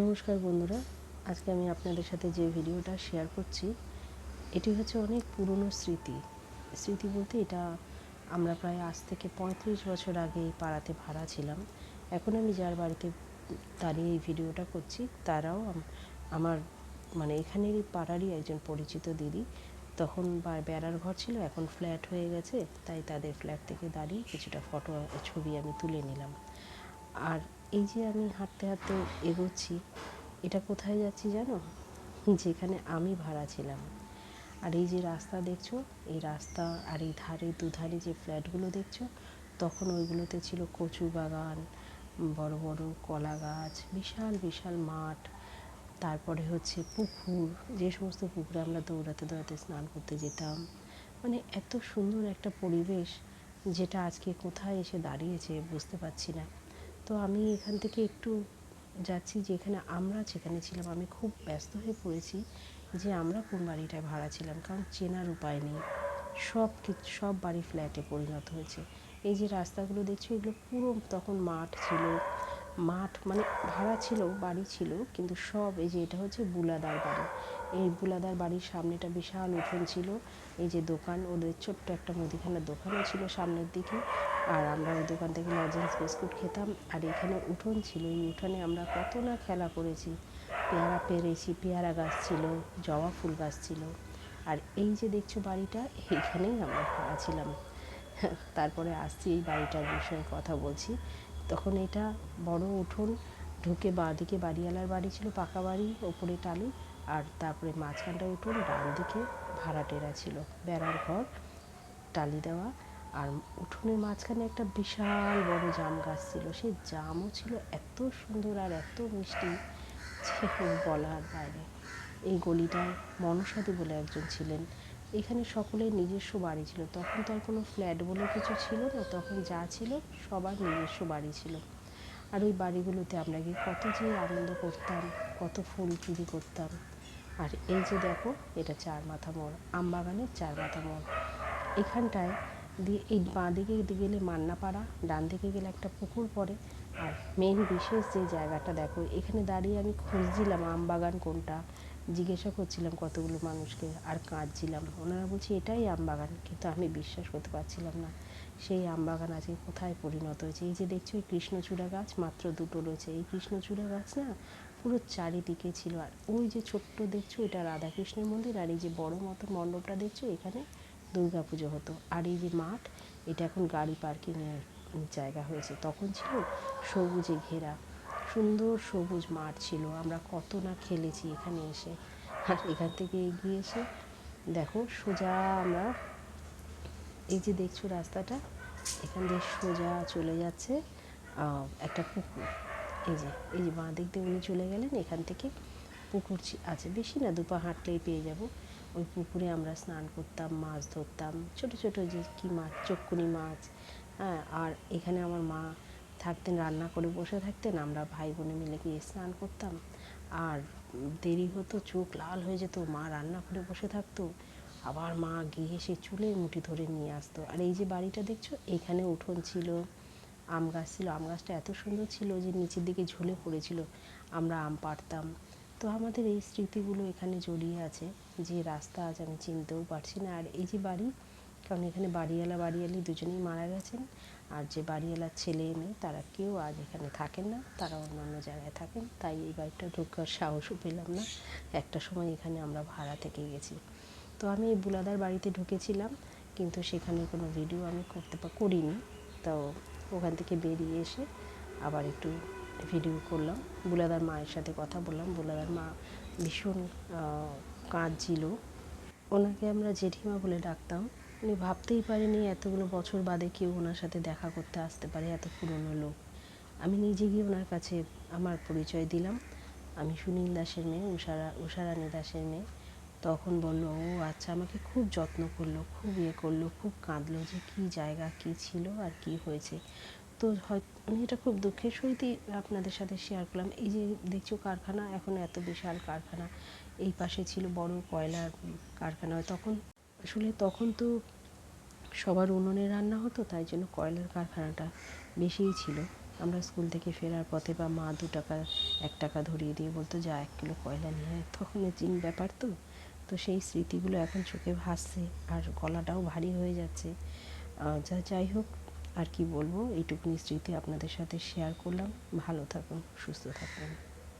নমস্কার বন্ধুরা, আজকে আমি আপনাদের সাথে যে ভিডিওটা শেয়ার করছি, এটি হচ্ছে অনেক পুরনো স্মৃতি। স্মৃতি বলতে এটা আমরা প্রায় আজ থেকে পঁয়ত্রিশ বছর আগে এই পাড়াতে ভাড়া ছিলাম। এখন আমি যার বাড়িতে দাঁড়িয়ে এই ভিডিওটা করছি, তারাও আমার মানে এখানেরই পাড়ারই একজন পরিচিত দিদি। তখন বেড়ার ঘর ছিল, এখন ফ্ল্যাট হয়ে গেছে, তাই তাদের ফ্ল্যাট থেকে দাঁড়িয়ে কিছুটা ফটো ছবি আমি তুলে নিলাম। আর এই যে আমি হাঁটতে হাঁটতে এগোচ্ছি, এটা কোথায় যাচ্ছি জানো? যেখানে আমি ভাড়া ছিলাম। আর এই যে রাস্তা দেখছ, এই রাস্তা আর এই ধারে দুধারে যে ফ্ল্যাটগুলো দেখছ, তখন ওইগুলোতে ছিল কচু বাগান, বড় বড় কলা গাছ, বিশাল বিশাল মাঠ, তারপরে হচ্ছে পুকুর। যে সমস্ত পুকুরে আমরা দৌড়াতে দৌড়াতে স্নান করতে যেতাম। মানে এত সুন্দর একটা পরিবেশ, যেটা আজকে কোথায় এসে দাঁড়িয়েছে বুঝতে পারছি না। তো আমি এখান থেকে একটু যাচ্ছি যেখানে আমরা যেখানে ছিলাম। আমি খুব ব্যস্ত হয়ে পড়েছি যে আমরা কোন বাড়িটায় ভাড়া ছিলাম, কারণ চেনার উপায় নেই। সব কিছু সব বাড়ি ফ্ল্যাটে পরিণত হয়েছে। এই যে রাস্তাগুলো দেখছ, এগুলো পুরো তখন মাঠ ছিল। মাঠ মানে ভাড়া ছিল, বাড়ি ছিল, কিন্তু সব এই যে এটা হচ্ছে বুলাদার বাড়ি। এই বুলাদার বাড়ির সামনেটা বিশাল উঠোন ছিল। এই যে দোকান, ওদের ছোট্ট একটা মুদিখানার দোকানও ছিল সামনের দিকে। আর আমরা ওই দোকান থেকে লজেন্স বিস্কুট খেতাম। আর এখানে উঠোন ছিল, এই উঠোনে আমরা কত না খেলা করেছি। পেয়ারা পেরেছি, পেয়ারা গাছ ছিল, জবা ফুল গাছ ছিল। আর এই যে দেখছ বাড়িটা, এইখানেই আমরা ভাড়া ছিলাম। তারপরে আসছি এই বাড়িটার বিষয়ে কথা বলছি। তখন এটা বড় উঠোন, ঢুকে বাঁদিকে বাড়িওয়ালার বাড়ি ছিল, পাকা বাড়ি, ওপরে টালি। আর তারপরে মাঝখানটা উঠোন ডান দিকে ভাড়াটেরা ছিল। বেড়ার ঘর, টালি দেওয়া। আর উঠোনের মাঝখানে একটা বিশাল বড় জাম গাছ ছিল। সেই জামও ছিল এত সুন্দর আর এত মিষ্টি যে বলার বাইরে। এই গলিটায় মনসাদি বলে একজন ছিলেন। এখানে সকলের নিজস্ব বাড়ি ছিল। তখন তো আর কোনো ফ্ল্যাট বলে কিছু ছিল না। তখন যা ছিল সবার নিজস্ব বাড়ি ছিল। আর ওই বাড়িগুলোতে আমরা গিয়ে কত যে আনন্দ করতাম, কত ফুল চুরি করতাম। আর এই যে দেখো, এটা চার মাথা মোড়, আমবাগানের চার মাথা মোড়। এখানটায় দিয়ে এই বাঁ দিকে গেলে মান্নাপাড়া, ডান দিকে গেলে একটা পুকুর পড়ে। আর মেন বিশেষ যে জায়গাটা, দেখো, এখানে দাঁড়িয়ে আমি খুঁজছিলাম আমবাগান কোনটা। জিজ্ঞাসা করছিলাম কতগুলো মানুষকে আর কাঁদছিলাম। ওনারা বলছে, এটাই আমবাগান কিন্তু আমি বিশ্বাস করতে পারছিলাম না। সেই আমবাগান আজকে কোথায় পরিণত হয়েছে? এই যে দেখছ, এই কৃষ্ণচূড়া গাছ মাত্র দুটো রয়েছে। এই কৃষ্ণচূড়া গাছ না পুরো চারিদিকে ছিল। আর ওই যে ছোট্ট দেখছ, এটা রাধাকৃষ্ণের মন্দির। আর এই যে বড় মতো মণ্ডপটা দেখছ, এখানে দুর্গা পুজো হতো। আর এই যে মাঠ, এটা এখন গাড়ি পার্কিংয়ের জায়গা হয়েছে। তখন ছিল সবুজে ঘেরা। সুন্দর সবুজ মাঠ ছিল। আমরা কত না খেলেছি এখানে এসে। আর এখান থেকে এগিয়ে এসে, দেখো, সোজা আমরা, এই যে দেখছ রাস্তাটা, এখান দিয়ে সোজা চলে যাচ্ছে একটা পুকুর। এই যে এই যে বাঁ দিক দিয়ে উনি চলে গেলেন, এখান থেকে পুকুর আছে। বেশি না, দুপা হাঁটলেই পেয়ে যাব। ওই পুকুরে আমরা স্নান করতাম, মাছ ধরতাম। ছোট ছোট যে কী মাছ, চক্কুনি মাছ হ্যাঁ আর এখানে আমার মা থাকতেন, রান্না করে বসে থাকতেন, আমরা ভাই বোনে মিলে গিয়ে স্নান করতাম। আর দেরি হতো, চোখ লাল হয়ে যেত, মা রান্না করে বসে থাকতো। আবার মা গিয়ে সে চুলের মুঠি ধরে নিয়ে আসতো। আর এই যে বাড়িটা দেখছ, এখানে উঠোন ছিল, আম গাছ ছিল। আম গাছটা এত সুন্দর ছিল যে নিচের দিকে ঝুলে পড়েছিল। আমরা আম পাড়তাম। তো আমাদের এই স্মৃতিগুলো এখানে জড়িয়ে আছে। যে রাস্তা আজ আমি চিনতেও পারছি না। আর এই যে বাড়ি, কারণ এখানে বাড়িওয়ালা বাড়িওয়ালি দুজনেই মারা গেছেন। আর যে বাড়িওয়ালার ছেলে মেয়ে, তারা কেউ আজ এখানে থাকেন না। তারা অন্য অন্য জায়গায় থাকেন। তাই এই বাড়িটা ঢোকার সাহসও পেলাম না। একটা সময় এখানে আমরা ভাড়া থেকে গেছি। তো আমি এই বুলাদার বাড়িতে ঢুকেছিলাম, কিন্তু সেখানে কোনো ভিডিও আমি করতে করিনি। তো ওখান থেকে বেরিয়ে এসে আবার একটু ভিডিও করলাম। বুলাদার মায়ের সাথে কথা বললাম। বুলাদার মা ভীষণ কাঁদছিল। ওনাকে আমরা জেঠিমা বলে ডাকতাম। উনি ভাবতেই পারেনি এতগুলো বছর বাদে কেউ ওনার সাথে দেখা করতে আসতে পারে এত পুরনো লোক। আমি নিজে গিয়ে ওনার কাছে আমার পরিচয় দিলাম। আমি সুনীল দাসের মেয়ে, উষারা, উষারানী দাসের মেয়ে। তখন বলল, ও আচ্ছা আমাকে খুব যত্ন করল, খুব ইয়ে করল, খুব কাঁদলো যে কী জায়গা, কী ছিল আর কি হয়েছে। তো হয় আমি এটা খুব দুঃখের সহিতই আপনাদের সাথে শেয়ার করলাম। এই যে দেখছ কারখানা, এখন এত বিশাল কারখানা। এই পাশে ছিল বড় কয়লার কারখানা। তখন, আসলে তখন তো সবার উনুনে রান্না হতো, তাই জন্য কয়লার কারখানাটা বেশিই ছিল। আমরা স্কুল থেকে ফেরার পথে বা মা দু টাকা, এক টাকা ধরিয়ে দিয়ে বলতো, যা এক কিলো কয়লা নিয়ে তখনের চিন ব্যাপার তো। তো সেই স্মৃতিগুলো এখন চোখে ভাসছে, আর গলাটাও ভারী হয়ে যাচ্ছে। যা যাই হোক আর কি বলব? এইটুকুনি স্মৃতি আপনাদের সাথে শেয়ার করলাম। ভালো থাকুন সুস্থ থাকুন।